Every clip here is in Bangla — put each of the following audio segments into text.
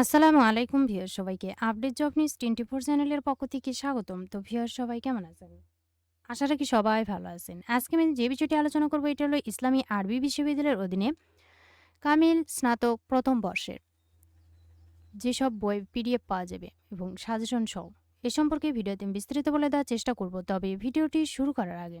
আসসালামু আলাইকুম ভিউয়ার সবাইকে। Update job news twenty four চ্যানেলের পক্ষ থেকে স্বাগতম। তো ভিউয়ার সবাই কেমন আছেন? আশা রাখি সবাই ভালো আছেন। আজকে আমি যে বিষয়টি আলোচনা করব এটা হলো ইসলামী আরবি বিশ্ববিদ্যালয়ের অধীনে কামিল স্নাতক প্রথম বর্ষের যেসব বই পিডিএফ পাওয়া যাবে এবং সাজেশন সহ এ সম্পর্কে ভিডিওতে বিস্তারিত বলে দেওয়ার চেষ্টা করব। তবে ভিডিওটি শুরু করার আগে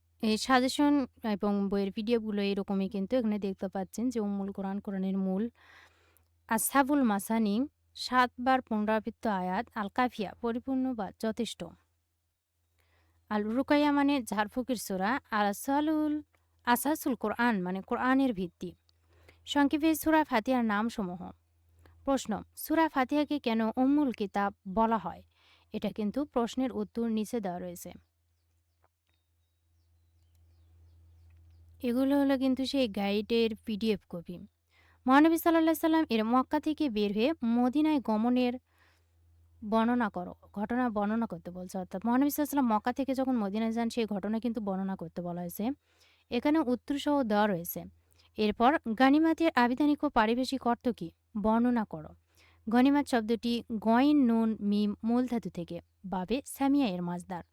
এই সাজেশন এবং বইয়ের ভিডিওগুলো এরকমই কিন্তু এখানে দেখতে পাচ্ছেন যে উম্মুল কোরআন কোরআনের মূল। আসাবুল মাসানি সাতবার পুনরাবৃত্ত আয়াত আল কাফিয়া পরিপূর্ণ বা যথেষ্ট। আল রুকাইয়া মানে ঝাড়ফুকির সুরা আর আসালুল আসাসুল কোরআন মানে কোরআনের ভিত্তি। সংক্ষেপে সুরা ফাতিহার নামসমূহ। প্রশ্ন, সুরা ফাতিয়াকে কেন উম্মুল কিতাব বলা হয়? এটা কিন্তু প্রশ্নের উত্তর নিচে দেওয়া রয়েছে। এগুলো হলো কিন্তু সেই গাইডের পিডিএফ কপি। মহানবী সাল্লাহ সাল্লাম এর মক্কা থেকে বের হয়ে মদিনায় গমনের বর্ণনা করো, ঘটনা বর্ণনা করতে বলছে। অর্থাৎ মহানবী সাল্লাম মক্কা থেকে যখন মদিনায় যান, সেই ঘটনা কিন্তু বর্ণনা করতে বলা হয়েছে। এখানে উত্তরসহ দেওয়া রয়েছে। এরপর, গানিমাতের আবিধানিক ও পারিবেশিক অর্থ কী? বর্ণনা করো। গনিমাত শব্দটি গয়েন, নুন, মিম, মূল ধাতু থেকে। বাবে স্যামিয়া এর মাজদার।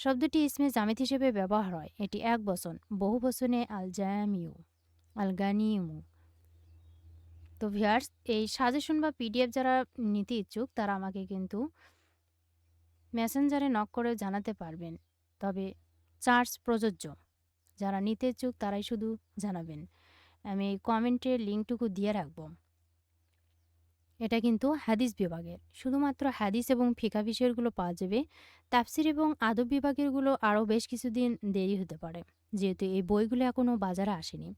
শব্দটি ইসমে জামিত হিসেবে ব্যবহার হয়। এটি এক বচন, বহু বচনে আল জায়ামিউ আল গানিমু তো ভিয়ার্স এই সাজেশন বা পিডিএফ যারা নিতে ইচ্ছুক, তারা আমাকে কিন্তু মেসেঞ্জারে নক করে জানাতে পারবেন। তবে চার্জ প্রযোজ্য। যারা নিতে ইচ্ছুক, তারাই শুধু জানাবেন। আমি এই কমেন্টের লিঙ্কটুকু দিয়ে রাখব। এটা কিন্তু হাদিস বিভাগের। শুধুমাত্র হাদিস এবং ফিকা বিষয়গুলো পাওয়া যাবে। তাফসির এবং আদব বিভাগেরগুলো আরও বেশ কিছুদিন দেরি হতে পারে। যেহেতু এই বইগুলো এখনও বাজারে আসেনি।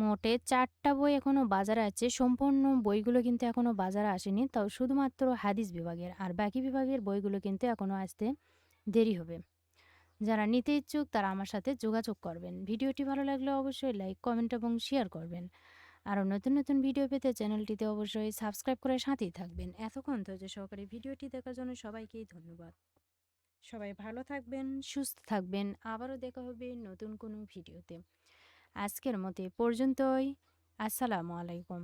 মোটে চারটা বই এখনও বাজারে আছে। সম্পূর্ণ বইগুলো কিন্তু এখনও বাজারে আসেনি। তাও শুধুমাত্র হাদিস বিভাগের। আর বাকি বিভাগের বইগুলো কিন্তু এখনও আসতে দেরি হবে। যারা নিতে ইচ্ছুক তারা আমার সাথে যোগাযোগ করবেন। ভিডিওটি ভালো লাগলে অবশ্যই লাইক, কমেন্ট এবং শেয়ার করবেন। আরও নতুন নতুন ভিডিও পেতে চ্যানেলটিতে অবশ্যই সাবস্ক্রাইব করে সাথেই থাকবেন। এতক্ষণ ধৈর্য সহকারে ভিডিওটি দেখার জন্য সবাইকেই ধন্যবাদ। সবাই ভালো থাকবেন, সুস্থ থাকবেন। আবারও দেখা হবে নতুন কোনো ভিডিওতে। আজকের মতে পর্যন্তই। আসসালামু আলাইকুম।